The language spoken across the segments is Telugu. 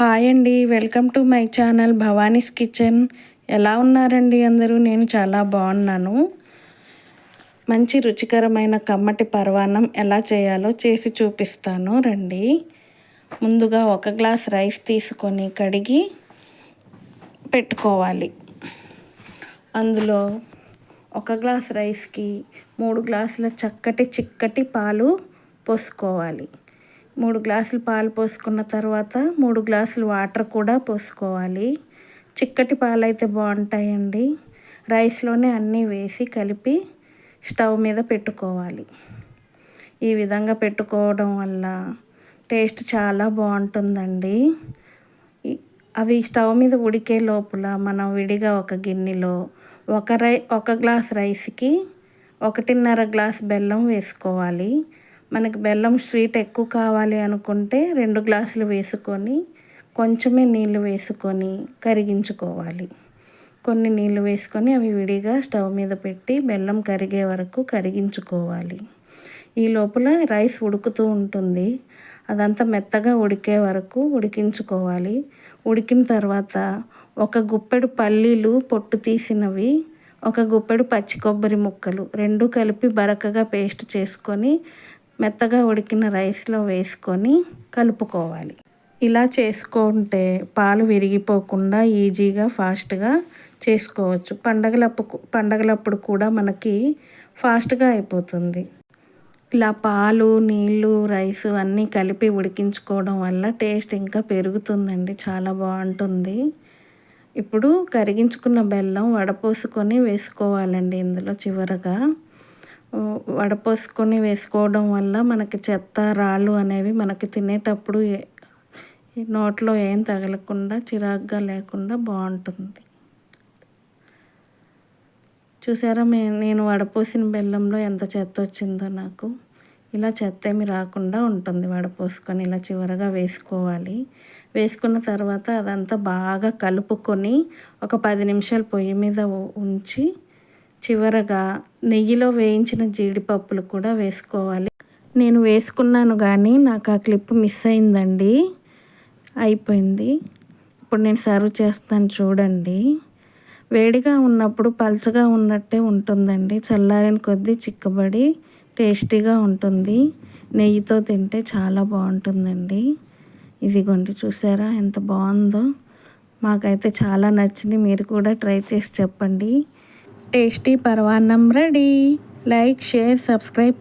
హాయ్ అండి. Welcome to my channel Bhavani's kitchen. ఎలా ఉన్నారండి అందరూ? నేను చాలా బాగున్నాను. మంచి రుచికరమైన కమ్మటి పర్వాణం ఎలా చేయాలో చేసి చూపిస్తాను. రండి. ముందుగా ఒక గ్లాస్ రైస్ తీసుకొని కడిగి పెట్టుకోవాలి. అందులో ఒక గ్లాస్ రైస్కి మూడు గ్లాసుల చక్కటి చిక్కటి పాలు పోసుకోవాలి. మూడు గ్లాసులు పాలు పోసుకున్న తర్వాత మూడు గ్లాసులు వాటర్ కూడా పోసుకోవాలి. చిక్కటి పాలు అయితే బాగుంటాయండి. రైస్లోనే అన్నీ వేసి కలిపి స్టవ్ మీద పెట్టుకోవాలి. ఈ విధంగా పెట్టుకోవడం వల్ల టేస్ట్ చాలా బాగుంటుందండి. అవి స్టవ్ మీద ఉడికే లోపల మనం విడిగా ఒక గిన్నెలో ఒక రై ఒక గ్లాస్ రైస్కి ఒకటిన్నర గ్లాస్ బెల్లం వేసుకోవాలి. మనకి బెల్లం స్వీట్ ఎక్కువ కావాలి అనుకుంటే రెండు గ్లాసులు వేసుకొని కొంచెమే నీళ్ళు వేసుకొని కరిగించుకోవాలి. కొన్ని నీళ్ళు వేసుకొని అవి విడిగా స్టవ్ మీద పెట్టి బెల్లం కరిగే వరకు కరిగించుకోవాలి. ఈ లోపల రైస్ ఉడుకుతూ ఉంటుంది. అదంతా మెత్తగా ఉడికే వరకు ఉడికించుకోవాలి. ఉడికిన తర్వాత ఒక గుప్పెడు పల్లీలు పొట్టు తీసినవి ఒక గుప్పెడు పచ్చి కొబ్బరి ముక్కలు రెండు కలిపి బరకగా పేస్ట్ చేసుకొని మెత్తగా ఉడికిన రైస్లో వేసుకొని కలుపుకోవాలి. ఇలా చేసుకుంటే పాలు విరిగిపోకుండా ఈజీగా ఫాస్ట్గా చేసుకోవచ్చు. పండగలప్పుడు పండగలప్పుడు కూడా మనకి ఫాస్ట్గా అయిపోతుంది. ఇలా పాలు నీళ్ళు రైస్ అన్నీ కలిపి ఉడికించుకోవడం వల్ల టేస్ట్ ఇంకా పెరుగుతుందండి. చాలా బాగుంటుంది. ఇప్పుడు కరిగించుకున్న బెల్లం వడపోసుకొని వేసుకోవాలండి ఇందులో చివరగా. వడపోసుకొని వేసుకోవడం వల్ల మనకి చెత్త రాళ్ళు అనేవి మనకి తినేటప్పుడు నోట్లో ఏం తగలకుండా చిరాగ్గా లేకుండా బాగుంటుంది. చూసారా మే నేను వడపోసిన బెల్లంలో ఎంత చెత్త వచ్చిందో నాకు. ఇలా చెత్త ఏమి రాకుండా ఉంటుంది వడపోసుకొని ఇలా చివరగా వేసుకోవాలి. వేసుకున్న తర్వాత అదంతా బాగా కలుపుకొని ఒక పది నిమిషాలు పొయ్యి మీద ఉంచి చివరగా నెయ్యిలో వేయించిన జీడిపప్పులు కూడా వేసుకోవాలి. నేను వేసుకున్నాను కానీ నాకు ఆ క్లిప్ మిస్ అయిందండి. అయిపోయింది. ఇప్పుడు నేను సర్వ్ చేస్తాను చూడండి. వేడిగా ఉన్నప్పుడు పల్చగా ఉన్నట్టే ఉంటుందండి. చల్లారిన కొద్దీ చిక్కబడి టేస్టీగా ఉంటుంది. నెయ్యితో తింటే చాలా బాగుంటుందండి. ఇదిగోండి చూసారా ఎంత బాగుందో. మాకైతే చాలా నచ్చింది. మీరు కూడా ట్రై చేసి చెప్పండి. టేస్టీ పరవాన్నం రెడీ. లైక్ షేర్ సబ్స్క్రైబ్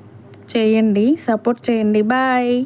చేయండి. సపోర్ట్ చేయండి. బాయ్.